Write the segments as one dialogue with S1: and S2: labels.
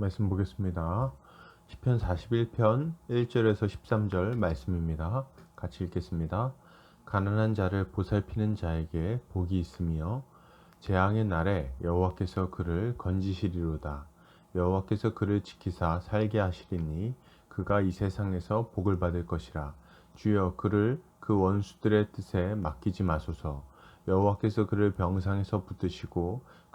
S1: 말씀 보겠습니다. 시편 41편 1절에서 13절 말씀입니다. 같이 읽겠습니다. 가난한 자를 보살피는 자에게 복이 있으며 재앙의 날에 여호와께서 그를 건지시리로다. 여호와께서 그를 지키사 살게 하시리니 그가 이 세상에서 복을 받을 것이라. 주여 그를 그 원수들의 뜻에 맡기지 마소서. 여호와께서 그를 병상에서 붙드시고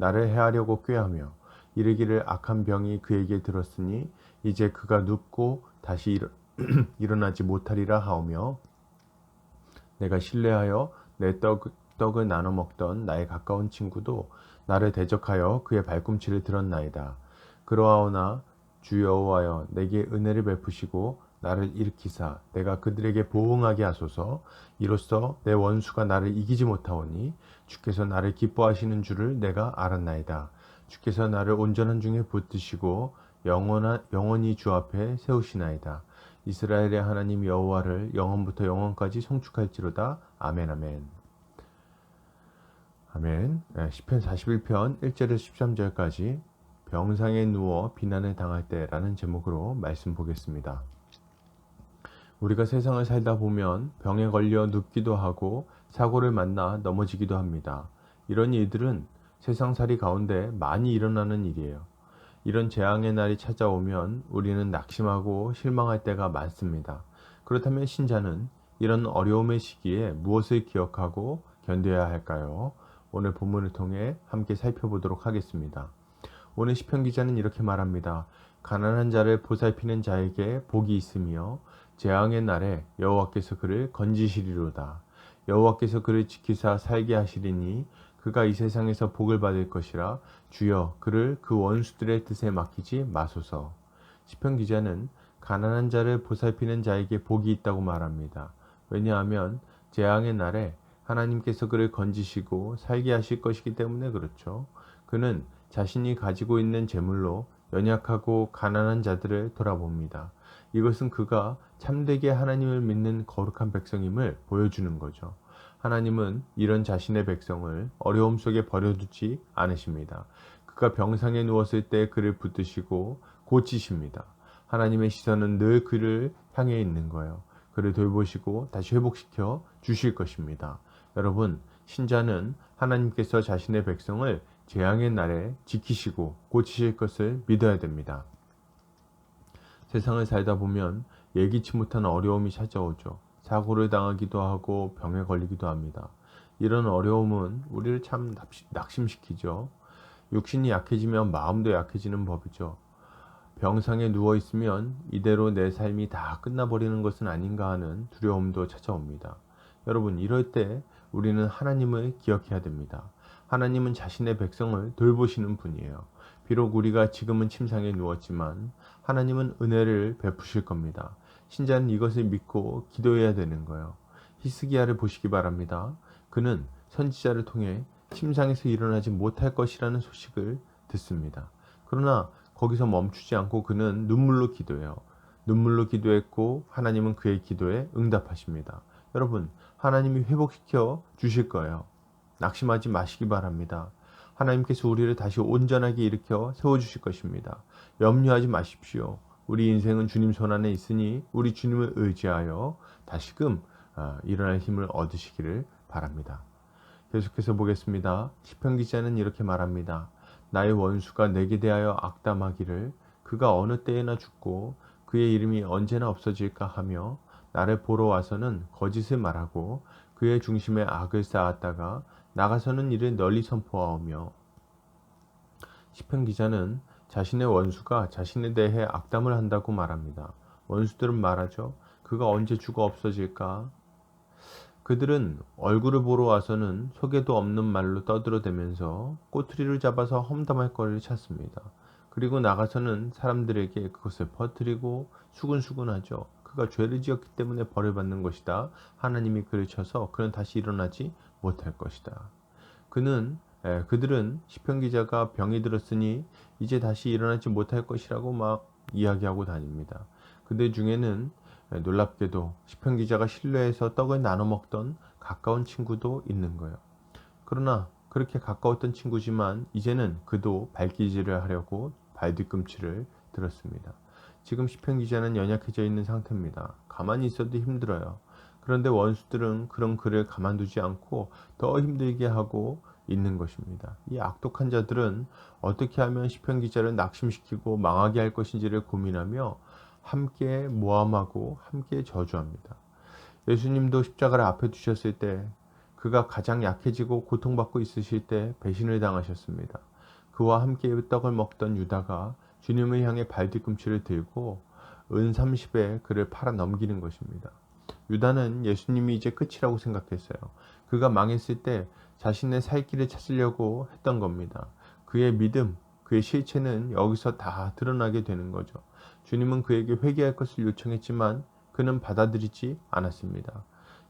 S1: 나를 해하려고 꾀하며 이르기를 악한 병이 그에게 들었으니 이제 그가 눕고 다시 일어, 일어나지 못하리라 하오며 내가 신뢰하여 내 떡, 떡을 나눠 먹던 나의 가까운 친구도 나를 대적하여 그의 발꿈치를 들었나이다. 그러하오나 주 여호와여 내게 은혜를 베푸시고 나를 일으키사 내가 그들에게 보응하게 하소서 이로써 내 원수가 나를 이기지 못하오니 주께서 나를 기뻐하시는 줄을 내가 알았나이다. 주께서 나를 온전한 중에 붙드시고 영원한, 영원히 주 앞에 세우시나이다. 이스라엘의 하나님 여호와를 영원부터 영원까지 송축할지로다. 아멘 아멘. 아멘. 네, 시편 41편 1절에서 13절까지 병상에 누워 비난을 당할 때라는 제목으로 말씀 보겠습니다. 우리가 세상을 살다 보면 병에 걸려 눕기도 하고 사고를 만나 넘어지기도 합니다. 이런 일들은 세상살이 가운데 많이 일어나는 일이에요. 이런 재앙의 날이 찾아오면 우리는 낙심하고 실망할 때가 많습니다. 그렇다면 신자는 이런 어려움의 시기에 무엇을 기억하고 견뎌야 할까요? 오늘 본문을 통해 함께 살펴보도록 하겠습니다. 오늘 시편 기자는 이렇게 말합니다. 가난한 자를 보살피는 자에게 복이 있으며 재앙의 날에 여호와께서 그를 건지시리로다. 여호와께서 그를 지키사 살게 하시리니 그가 이 세상에서 복을 받을 것이라 주여 그를 그 원수들의 뜻에 맡기지 마소서. 시편 기자는 가난한 자를 보살피는 자에게 복이 있다고 말합니다. 왜냐하면 재앙의 날에 하나님께서 그를 건지시고 살게 하실 것이기 때문에 그렇죠. 그는 자신이 가지고 있는 재물로 연약하고 가난한 자들을 돌아봅니다. 이것은 그가 참되게 하나님을 믿는 거룩한 백성임을 보여주는 거죠. 하나님은 이런 자신의 백성을 어려움 속에 버려두지 않으십니다. 그가 병상에 누웠을 때 그를 붙드시고 고치십니다. 하나님의 시선은 늘 그를 향해 있는 거예요. 그를 돌보시고 다시 회복시켜 주실 것입니다. 여러분, 신자는 하나님께서 자신의 백성을 재앙의 날에 지키시고 고치실 것을 믿어야 됩니다. 세상을 살다 보면 예기치 못한 어려움이 찾아오죠. 사고를 당하기도 하고 병에 걸리기도 합니다. 이런 어려움은 우리를 참 낙심시키죠. 육신이 약해지면 마음도 약해지는 법이죠. 병상에 누워 있으면 이대로 내 삶이 다 끝나버리는 것은 아닌가 하는 두려움도 찾아옵니다. 여러분, 이럴 때 우리는 하나님을 기억해야 됩니다. 하나님은 자신의 백성을 돌보시는 분이에요. 비록 우리가 지금은 침상에 누웠지만 하나님은 은혜를 베푸실 겁니다. 신자는 이것을 믿고 기도해야 되는 거예요. 히스기야를 보시기 바랍니다. 그는 선지자를 통해 침상에서 일어나지 못할 것이라는 소식을 듣습니다. 그러나 거기서 멈추지 않고 그는 눈물로 기도해요. 눈물로 기도했고 하나님은 그의 기도에 응답하십니다. 여러분, 하나님이 회복시켜 주실 거예요. 낙심하지 마시기 바랍니다. 하나님께서 우리를 다시 온전하게 일으켜 세워주실 것입니다. 염려하지 마십시오. 우리 인생은 주님 손 안에 있으니 우리 주님을 의지하여 다시금 아, 일어날 힘을 얻으시기를 바랍니다. 계속해서 보겠습니다. 시편 기자는 이렇게 말합니다. 나의 원수가 내게 대하여 악담하기를 그가 어느 때에나 죽고 그의 이름이 언제나 없어질까 하며 나를 보러 와서는 거짓을 말하고 그의 중심에 악을 쌓았다가 나가서는 이를 널리 선포하오며 시편 기자는 자신의 원수가 자신에 대해 악담을 한다고 말합니다. 원수들은 말하죠. 그가 언제 죽어 없어질까? 그들은 얼굴을 보러 와서는 속에도 없는 말로 떠들어대면서 꼬투리를 잡아서 험담할 거리를 찾습니다. 그리고 나가서는 사람들에게 그것을 퍼뜨리고 수근수근하죠. 그가 죄를 지었기 때문에 벌을 받는 것이다. 하나님이 그를 쳐서 그는 다시 일어나지 못할 것이다. 그는 에, 그들은 시편 기자가 병이 들었으니 이제 다시 일어나지 못할 것이라고 막 이야기하고 다닙니다. 그들 중에는 에, 놀랍게도 시편 기자가 신뢰해서 떡을 나눠 먹던 가까운 친구도 있는 거예요. 그러나 그렇게 가까웠던 친구지만 이제는 그도 발기질을 하려고 발뒤꿈치를 들었습니다. 지금 시편 기자는 연약해져 있는 상태입니다. 가만히 있어도 힘들어요. 그런데 원수들은 그런 그를 가만두지 않고 더 힘들게 하고 있는 것입니다. 이 악독한 자들은 어떻게 하면 시편 기자를 낙심시키고 망하게 할 것인지를 고민하며 함께 모함하고 함께 저주합니다. 예수님도 십자가를 앞에 두셨을 때 그가 가장 약해지고 고통받고 있으실 때 배신을 당하셨습니다. 그와 함께 떡을 먹던 유다가 주님을 향해 발뒤꿈치를 들고 은 30에 그를 팔아 넘기는 것입니다. 유다는 예수님이 이제 끝이라고 생각했어요. 그가 망했을 때 자신의 살 길을 찾으려고 했던 겁니다. 그의 믿음, 그의 실체는 여기서 다 드러나게 되는 거죠. 주님은 그에게 회개할 것을 요청했지만 그는 받아들이지 않았습니다.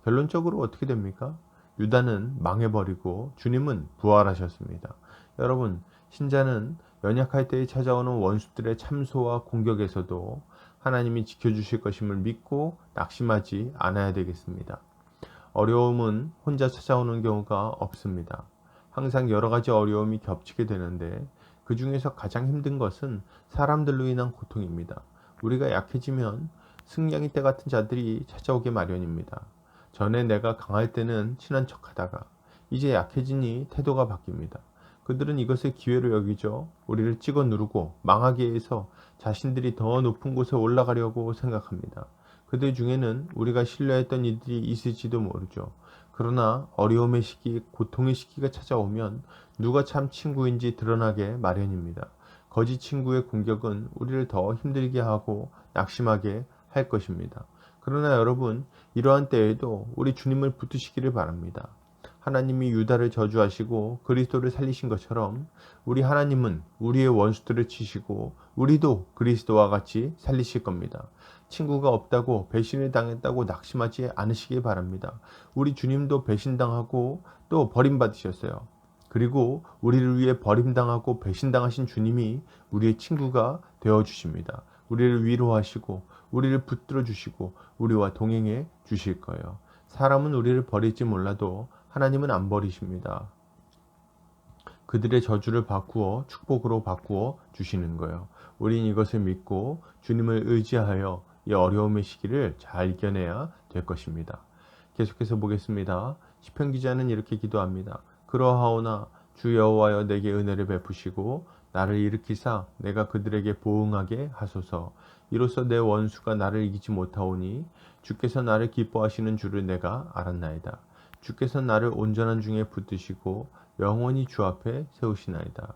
S1: 결론적으로 어떻게 됩니까? 유다는 망해버리고 주님은 부활하셨습니다. 여러분, 신자는 연약할 때에 찾아오는 원수들의 참소와 공격에서도 하나님이 지켜주실 것임을 믿고 낙심하지 않아야 되겠습니다. 어려움은 혼자 찾아오는 경우가 없습니다. 항상 여러 가지 어려움이 겹치게 되는데 그 중에서 가장 힘든 것은 사람들로 인한 고통입니다. 우리가 약해지면 승냥이 때 같은 자들이 찾아오게 마련입니다. 전에 내가 강할 때는 친한 척 하다가 이제 약해지니 태도가 바뀝니다. 그들은 이것을 기회로 여기죠. 우리를 찍어 누르고 망하게 해서 자신들이 더 높은 곳에 올라가려고 생각합니다. 그들 중에는 우리가 신뢰했던 이들이 있을지도 모르죠. 그러나 어려움의 시기, 고통의 시기가 찾아오면 누가 참 친구인지 드러나게 마련입니다. 거짓 친구의 공격은 우리를 더 힘들게 하고 낙심하게 할 것입니다. 그러나 여러분, 이러한 때에도 우리 주님을 붙드시기를 바랍니다. 하나님이 유다를 저주하시고 그리스도를 살리신 것처럼 우리 하나님은 우리의 원수들을 치시고 우리도 그리스도와 같이 살리실 겁니다. 친구가 없다고 배신을 당했다고 낙심하지 않으시기 바랍니다. 우리 주님도 배신당하고 또 버림받으셨어요. 그리고 우리를 위해 버림당하고 배신당하신 주님이 우리의 친구가 되어 주십니다. 우리를 위로하시고 우리를 붙들어 주시고 우리와 동행해 주실 거예요. 사람은 우리를 버릴지 몰라도 하나님은 안 버리십니다. 그들의 저주를 바꾸어 축복으로 바꾸어 주시는 거예요. 우린 이것을 믿고 주님을 의지하여 이 어려움의 시기를 잘 이겨내야 될 것입니다. 계속해서 보겠습니다. 시편 기자는 이렇게 기도합니다. 그러하오나 주 여호와여 내게 은혜를 베푸시고 나를 일으키사 내가 그들에게 보응하게 하소서. 이로써 내 원수가 나를 이기지 못하오니 주께서 나를 기뻐하시는 줄을 내가 알았나이다. 주께서 나를 온전한 중에 붙드시고 영원히 주 앞에 세우시나이다.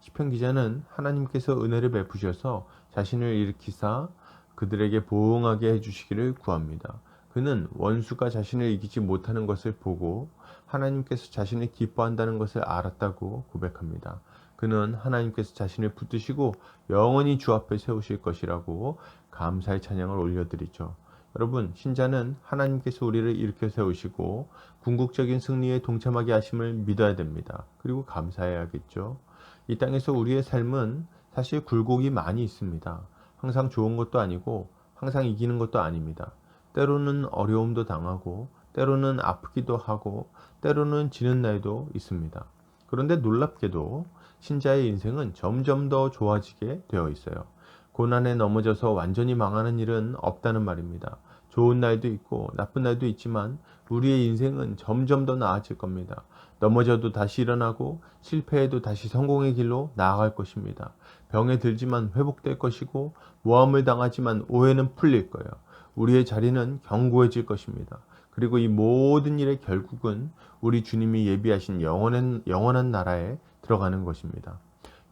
S1: 시편 기자는 하나님께서 은혜를 베푸셔서 자신을 일으키사 그들에게 보응하게 해주시기를 구합니다. 그는 원수가 자신을 이기지 못하는 것을 보고 하나님께서 자신을 기뻐한다는 것을 알았다고 고백합니다. 그는 하나님께서 자신을 붙드시고 영원히 주 앞에 세우실 것이라고 감사의 찬양을 올려드리죠. 여러분, 신자는 하나님께서 우리를 일으켜 세우시고 궁극적인 승리에 동참하게 하심을 믿어야 됩니다. 그리고 감사해야겠죠. 이 땅에서 우리의 삶은 사실 굴곡이 많이 있습니다. 항상 좋은 것도 아니고 항상 이기는 것도 아닙니다. 때로는 어려움도 당하고 때로는 아프기도 하고 때로는 지는 날도 있습니다. 그런데 놀랍게도 신자의 인생은 점점 더 좋아지게 되어 있어요. 고난에 넘어져서 완전히 망하는 일은 없다는 말입니다. 좋은 날도 있고 나쁜 날도 있지만 우리의 인생은 점점 더 나아질 겁니다. 넘어져도 다시 일어나고 실패해도 다시 성공의 길로 나아갈 것입니다. 병에 들지만 회복될 것이고 모함을 당하지만 오해는 풀릴 거예요. 우리의 자리는 견고해질 것입니다. 그리고 이 모든 일의 결국은 우리 주님이 예비하신 영원한, 영원한 나라에 들어가는 것입니다.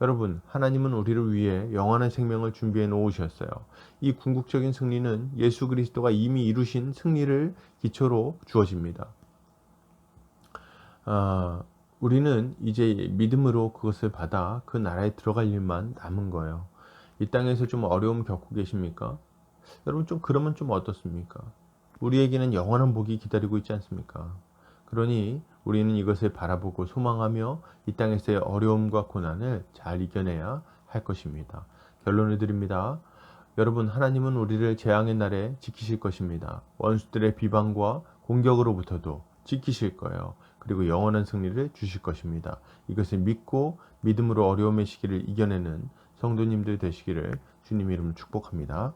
S1: 여러분, 하나님은 우리를 위해 영원한 생명을 준비해 놓으셨어요. 이 궁극적인 승리는 예수 그리스도가 이미 이루신 승리를 기초로 주어집니다. 아, 우리는 이제 믿음으로 그것을 받아 그 나라에 들어갈 일만 남은 거예요. 이 땅에서 좀 어려움 겪고 계십니까? 여러분 좀 그러면 좀 어떻습니까? 우리에게는 영원한 복이 기다리고 있지 않습니까? 그러니 우리는 이것을 바라보고 소망하며 이 땅에서의 어려움과 고난을 잘 이겨내야 할 것입니다. 결론을 드립니다. 여러분, 하나님은 우리를 재앙의 날에 지키실 것입니다. 원수들의 비방과 공격으로부터도 지키실 거예요. 그리고 영원한 승리를 주실 것입니다. 이것을 믿고 믿음으로 어려움의 시기를 이겨내는 성도님들 되시기를 주님 이름으로 축복합니다.